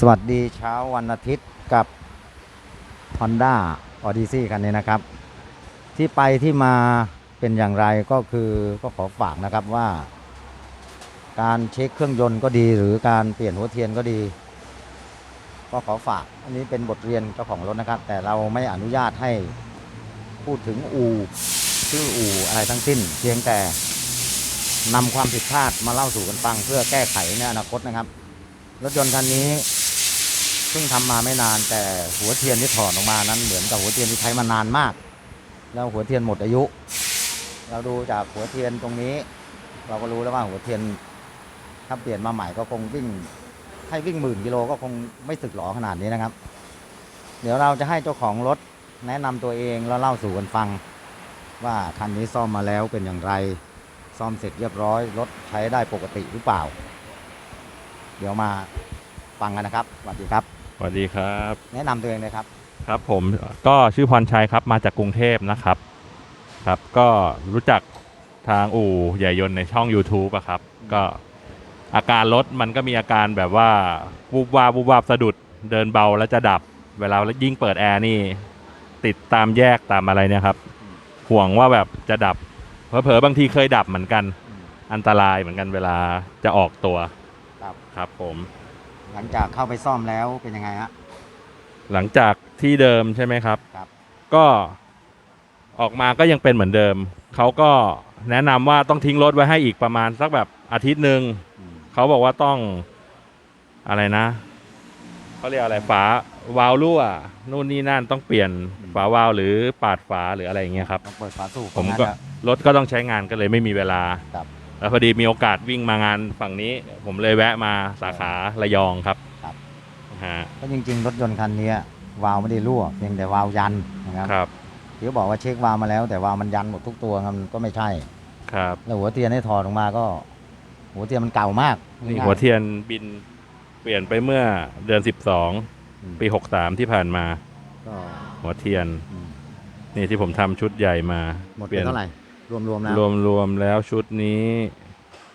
สวัสดีเช้าวันอาทิตย์กับ Honda Odyssey คันนี้นะครับ ที่ไปที่มาเป็นอย่างไรก็คือก็ขอฝากนะครับว่า การเช็คเครื่องยนต์ก็ดีหรือการเปลี่ยนหัวเทียนก็ดี ก็ขอฝากอันนี้เป็นบทเรียนเจ้าของรถนะครับ แต่เราไม่อนุญาตให้พูดถึงอูชื่ออูอะไรทั้งสิ้น เพียงแต่นำความผิดพลาดมาเล่าสู่กันฟังเพื่อแก้ไขในอนาคตนะครับรถยนต์คันนี้ พิ่งทำมาไม่นานแต่หัวเทียนที่ถอดออกมานั้นเหมือนกับหัวเทียนที่ใช้มานานมาก แล้วหัวเทียนหมดอายุ เราดูจากหัวเทียนตรงนี้ เราก็รู้แล้วว่าหัวเทียนถ้าเปลี่ยนมาใหม่ก็คงวิ่งให้วิ่งหมื่นกิโลก็คงไม่สึกหรอขนาดนี้นะครับ เดี๋ยวเราจะให้เจ้าของรถแนะนำตัวเองแล้วเล่าสู่กันฟัง ว่าคันนี้ซ่อมมาแล้วเป็นอย่างไร ซ่อมเสร็จเรียบร้อยรถใช้ได้ปกติหรือเปล่า เดี๋ยวมาฟังกันนะครับสวัสดีครับ สวัสดีครับ แนะนำตัวเองเลยครับ ครับผมก็ชื่อพรชัยครับมาจากกรุงเทพนะครับ ครับก็รู้จักทางอู่ใหญ่ยนต์ในช่อง YouTube อะครับ ก็อาการรถมันก็มีอาการแบบว่าวูบวาบวูบวาบสะดุดเดินเบาแล้วจะดับ เวลายิ่งเปิดแอร์นี่ ติดตามแยกตามอะไรเนี่ยครับ ห่วงว่าแบบจะดับเผลอๆบางทีเคยดับเหมือนกัน อันตรายเหมือนกันเวลาจะออกตัว ครับ ครับผม หลังจากเข้าไปซ่อมแล้วเป็นยังไงฮะ หลังจากที่เดิมใช่ไหมครับ ครับ ก็ออกมาก็ยังเป็นเหมือนเดิม เขาก็แนะนำว่าต้องทิ้งรถไว้ให้อีกประมาณสักแบบอาทิตย์หนึ่ง อืมเขาบอกว่าต้องอะไรนะเขาเรียกอะไรฝาวาล์วรั่วนู่นนี่นั่นต้องเปลี่ยนฝาวาล์วหรือปาดฝาหรืออะไรอย่างเงี้ยครับ ต้องเปิดฝาสูบผมก็น่าจะ รถก็ต้องใช้งานก็เลยไม่มีเวลา ครับ แล้วพอดีมีโอกาสวิ่งมางานฝั่งนี้ ผมเลยแวะมาสาขาระยองครับครับ ฮะก็จริงๆ รถยนต์คันนี้วาล์วไม่ได้รั่วเพียงแต่วาล์วยันนะครับครับที่เขาบอกว่าเช็ควาล์วมาแล้ว แต่วาล์วมันยันหมดทุกตัวครับมันก็ไม่ใช่ ครับ แล้วหัวเทียนให้ถอดออกมาก็ หัวเทียนมันเก่ามากนี่ง่ายๆหัวเทียนบินเปลี่ยนไปเมื่อเดือนอืม12ปี63ที่ผ่านมาก็หัวเทียนอืมนี่ที่ผมทำชุดใหญ่มาหมดเปไปลี่ยนเท่าไหร่ รวมๆแล้วรวมรวมแล้วชุดนี้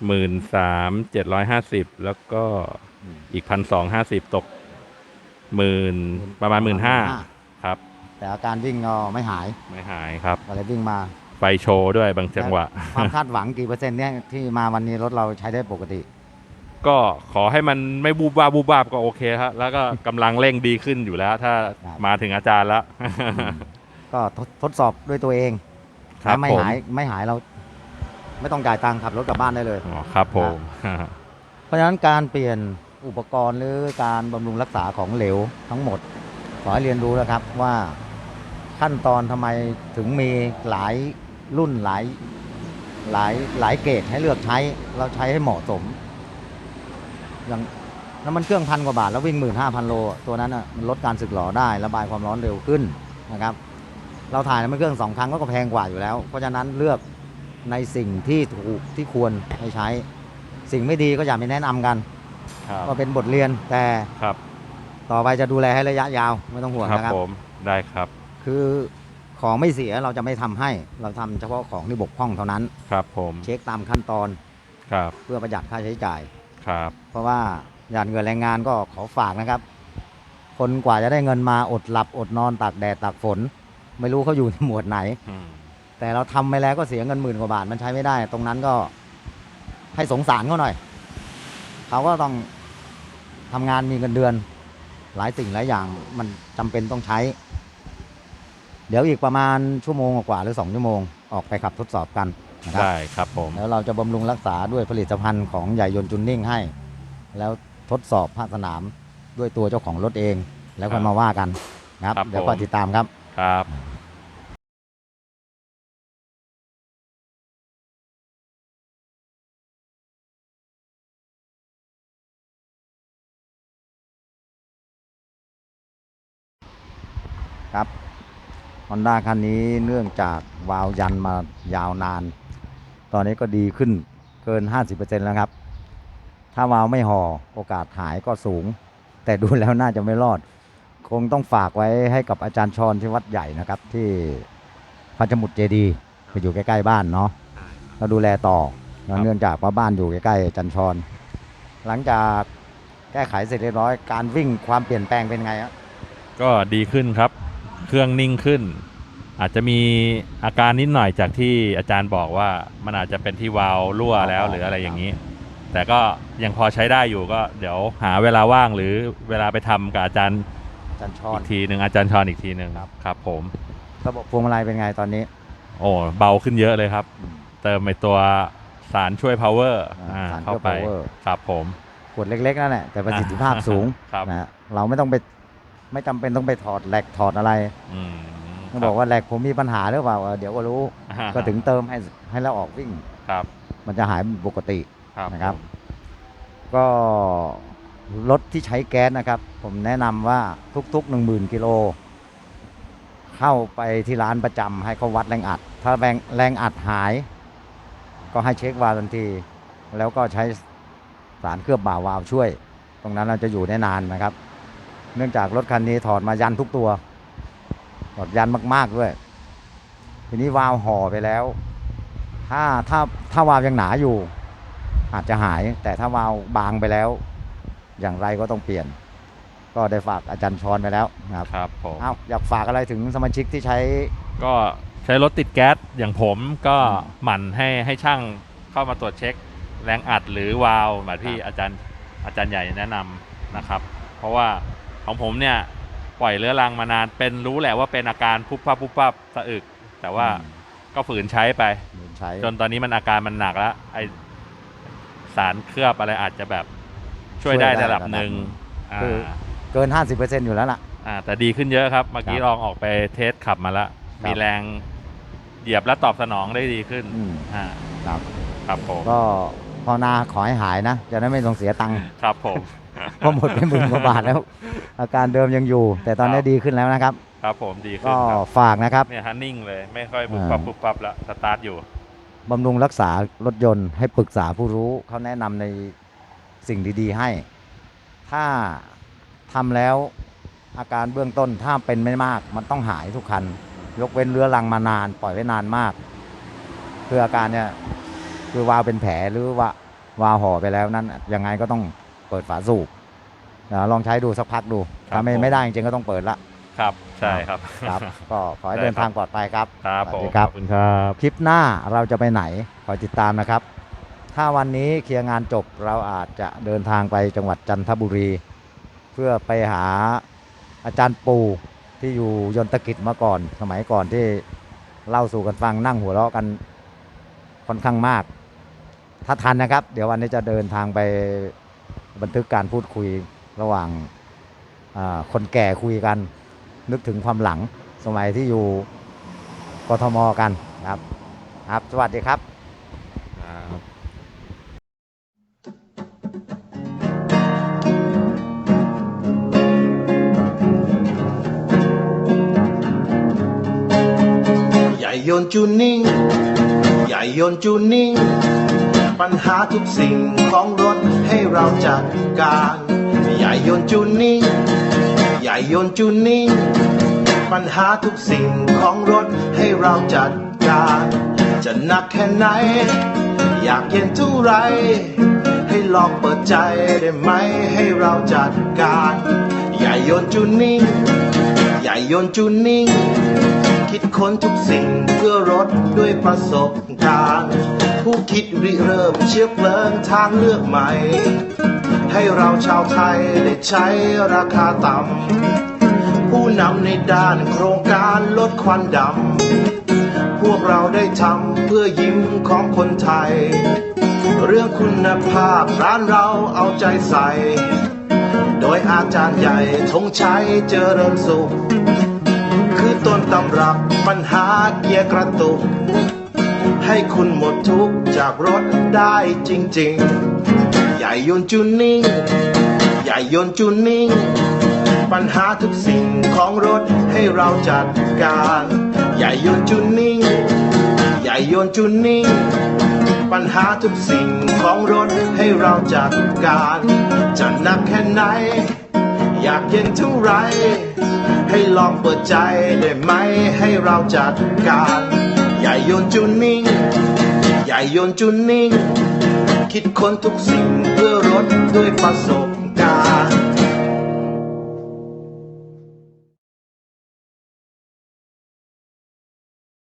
หมื่นสามเจ็ดร้อยห้าสิบแล้วก็อืมอีกพันสองห้าสิบตกหมื่นประมาณหมื่นห้าครับ แต่อาการวิ่งก็ไม่หายไม่หายครับก็เลยวิ่งมาไฟโชว์ด้วยบางจังหวะความคาดหวังกี่เปอร์เซ็นต์เนี่ยที่มาวันนี้รถเราใช้ได้ปกติ ก็ขอให้มันไม่บูบวาบบูบวาบก็โอเคครับแล้วก็กำลังเร่งดีขึ้นอยู่แล้ว ถ้าครับมาถึงอาจารย์แล้วก็ทดทดสอบด้วยตัวเอง ครับถ้าไม่ผมหายไม่หายเรา ไม่ต้องจ่ายตังค์ขับรถกลับบ้านได้เลย อ๋อครับผมเพราะฉะนั้นการเปลี่ยนอุปกรณ์หรือการบำรุงรักษาของเหลวทั้งหมด ขอให้เรียนรู้นะครับว่าขั้นตอนทำไมถึงมีหลายรุ่นหลายหลายหลายเกรดให้เลือกใช้เราใช้ให้เหมาะสม อย่างน้ำมันเครื่องพันกว่าบาทแล้ววิ่งหมื่นห้าพันโล ตัวนั้นอะมันลดการสึกหรอได้ระบายความร้อนเร็วขึ้นนะครับ เราถ่ายน้ำมันเครื่องสองครั้งก็แพงกว่าอยู่แล้ว เพราะฉะนั้นเลือกในสิ่งที่ถูกที่ควรให้ใช้ สิ่งไม่ดีก็อย่าไปแนะนำกันครับก็เป็นบทเรียนแต่ครับ ต่อไปจะดูแลให้ระยะยาวไม่ต้องห่วงครับนะครับผมได้ครับ คือของไม่เสียเราจะไม่ทำให้เราทำเฉพาะของที่บกพร่องเท่านั้นครับ ผมเช็คตามขั้นตอนครับ เพื่อประหยัดค่าใช้จ่ายครับ เพราะว่าหยาดเงินแรงงานก็ขอฝากนะครับ คนกว่าจะได้เงินมาอดหลับอดนอนตากแดดตากฝน ไม่รู้เขาอยู่ในหมวดไหน อืมแต่เราทำไปแล้วก็เสียเงินหมื่นกว่าบาทมันใช้ไม่ได้ ตรงนั้นก็ให้สงสารเขาหน่อย เขาก็ต้องทำงานมีเงินเดือน หลายสิ่งหลายอย่างมันจำเป็นต้องใช้ เดี๋ยวอีกประมาณชั่วโมงกว่าหรือสองชั่วโมงออกไปขับทดสอบกันนะครับ ได้ครับผม แล้วเราจะบำรุงรักษาด้วยผลิตภัณฑ์ของใหญ่ยนต์จุนนิ่งให้ แล้วทดสอบภาคสนามด้วยตัวเจ้าของรถเอง แล้วค่อยมาว่ากันนะครับ ครับเดี๋ยวผมก็ติดตามครับ ครับ ครับฮอนด้าคันนี้เนื่องจากวาล์วยันมายาวนาน ตอนนี้ก็ดีขึ้นเกิน 50%แล้วครับ ถ้าวาล์วไม่ห่อโอกาสหายก็สูง แต่ดูแล้วน่าจะไม่รอด คงต้องฝากไว้ให้กับอาจารย์ชรที่วัดใหญ่นะครับ ที่พัชมุตเจดีย์ไปอยู่ใกล้ๆบ้านเนาะเราดูแลต่อเนื่องจากว่าบ้านอยู่ใกล้ๆอาจารย์ชร หลังจากแก้ไขเสร็จเรียบร้อย การวิ่งความเปลี่ยนแปลงเป็นไงฮะก็ดีขึ้นครับ เครื่องนิ่งขึ้น อาจจะมีอาการนิดหน่อยจากที่อาจารย์บอกว่ามันอาจจะเป็นที่วาล์วรั่วแล้วหรืออะไรอย่างนี้ แต่ก็ยังพอใช้ได้อยู่ก็เดี๋ยวหาเวลาว่างหรือเวลาไปทำกับอาจารย์จันชออีน กทีหนึ่งอาจารย์ชอนอีกทีหนึ่งครับ ครับผม ระบบพวงมาลัยเป็นไงตอนนี้ โอ้เบาขึ้นเยอะเลยครับ เติมไปตัวสารช่วย power อ่าอ่าสารช่วยเข้าไป power ครับผม ขวดเล็กๆนั่นแหละแต่ประสิทธิภาพสูงครับ นะฮะเราไม่ต้องไป ไม่จำเป็นต้องไปถอดแหลกถอดอะไรอืมต้องบอกว่าแหลกผมมีปัญหาหรือเปล่าเออเดี๋ยวก็รู้ อ่าก็ถึงเติมให้ให้เราออกวิ่ง ครับมันจะหายปกติ ครับนะครับผมก็รถที่ใช้แก๊สนะครับ ผมแนะนำว่าทุกๆ 1 0,000กิโล เข้าไปที่ร้านประจำให้เขาวัดแรงอัด ถ้าแรงแรงอัดหาย ก็ให้เช็ควาล์วทันที แล้วก็ใช้สารเคลือบบ่าวาล์วช่วย ตรงนั้นเราจะอยู่ได้นานนะครับ เนื่องจากรถคันนี้ถอดมายันทุกตัว ถอดยันมาก ๆ ด้วย ทีนี้วาล์วห่อไปแล้ว ถ้าถ้าถ้าวาล์วยังหนาอยู่ อาจจะหาย แต่ถ้าวาล์วบางไปแล้ว อย่างไรก็ต้องเปลี่ยน ก็ได้ฝากอาจารย์ชอนไปแล้วนะครับครับผมอ้าวอยากฝากอะไรถึงสมาชิกที่ใช้ ก็ใช้รถติดแก๊สอย่างผมก็อืมหมั่นให้ให้ช่างเข้ามาตรวจเช็ค แรงอัดหรือวาล์วแบบที่ครับอาจารย์อาจารย์ใหญ่แนะนำนะครับ เพราะว่า ของผมเนี่ยปล่อยเรื้อรังมานานเป็นรู้แหละว่าเป็นอาการปุ๊บปั๊บปุ๊บปั๊บสะอึก แต่ว่าอืมก็ฝืนใช้ไปใช้จนตอนนี้มันอาการมันหนักแล้วไอสารเคลือบอะไรอาจจะแบบช่วยได้ระดับหนึ่งอ่าเกิน 50%อยู่แล้วล่ะ อ่าแต่ดีขึ้นเยอะครับ เมื่อกี้ครับลองออกไปเทสขับมาแล้ว ครับ มีแรงเหยียบและตอบสนองได้ดีขึ้นอืมอ่าครับ ครับผมก็ภาวนาขอให้หายนะ จะได้ไม่ต้องเสียตังค์ ครับผม เพราะหมดไปหมื่นกว่าบาทแล้ว อาการเดิมยังอยู่ แต่ตอนนี้ครับดีขึ้นแล้วนะครับ ครับผมดีขึ้ก็นครับฝากนะครับ เนี่ยฮันนิ่งเลยไม่ค่อยปุ๊บปั๊บอ่าปุ๊บปั๊บแล้วสตาร์ทอยู่ บำรุงรักษารถยนต์ให้ปรึกษาผู้รู้เขาแนะนำในสิ่งดีๆให้ ถ้าทำแล้วอาการเบื้องต้นถ้าเป็นไม่มาก มันต้องหายทุกคัน ยกเว้นเรื้อรังมานาน ปล่อยไว้นานมาก คืออาการเนี่ยคือวาล์วเป็นแผลหรือว่าวาล์วห่อไปแล้วนั้นยังไงก็ต้องเปิดฝาสูบ เดี๋ยวลองใช้ดูสักพักดู ครับถ้าไม่ผม ไม่ได้จริงๆก็ต้องเปิดละครับใช่ครับ ครับ ก็ขอให้ได้เดินครับทางปลอดภัยครับ ครับสผวัสมดีครับขอบคุณครับ คลิปหน้าเราจะไปไหนคอยติดตามนะครับ ถ้าวันนี้เคลียร์งานจบเราอาจจะเดินทางไปจังหวัดจันทบุรี เพื่อไปหาอาจารย์ปูที่อยู่ยนตกิจมาก่อน สมัยก่อนที่เล่าสู่กันฟังนั่งหัวเราะกันค่อนข้างมาก ถ้าทันนะครับ เดี๋ยววันนี้จะเดินทางไปบันทึกการพูดคุย ระหว่างอ่าคนแก่คุยกัน นึกถึงความหลังสมัยที่อยู่กทมกันนะครับ ครับ สวัสดีครับใหญ่ยนต์จูนนิ่งใหญ่ยนต์จูนนิ่งปัญหาทุกสิ่งของรถให้เราจัดการ ใหญ่ยนจูนนิ่งใหญ่ยนจูนนิ่งปัญหาทุกสิ่งของรถให้เราจัดการ จะหนักแค่ไหน อยากเย็นเท่าไร ให้ลองเปิดใจได้ไหมให้เราจัดการ ใหญ่ยนจูนนิ่งใหญ่ยนจูนนิ่ง คิดค้นทุกสิ่งเพื่อรถด้วยประสบการณ์ ผู้คิดริเริ่มเชื้อเพลิงทางเลือกใหม่ ให้เราชาวไทยได้ใช้ราคาต่ำผู้นำในด้านโครงการลดควันดำ พวกเราได้ทำเพื่อยิ้มของคนไทย เรื่องคุณภาพร้านเราเอาใจใส่ โดยอาจารย์ใหญ่ธงชัยเจริญสุข ต้นตำรับปัญหาเกียร์กระตุก ให้คุณหมดทุกข์จากรถได้จริง ๆ ใหญ่ยนต์จูนนิ่ง ใหญ่ยนต์จูนนิ่ง ปัญหาทุกสิ่งของรถให้เราจัดการ ใหญ่ยนต์จูนนิ่ง ใหญ่ยนต์จูนนิ่ง ปัญหาทุกสิ่งของรถให้เราจัดการ จะหนักแค่ไหน อยากเย็นเท่าไร ให้ลองเปิดใจได้ไหมให้เราจัดการใหญ่ยนจุนนิ่งใหญ่ยนจุนนิ่ง คิดค้นทุกสิ่งเพื่อรถด้วยประสบ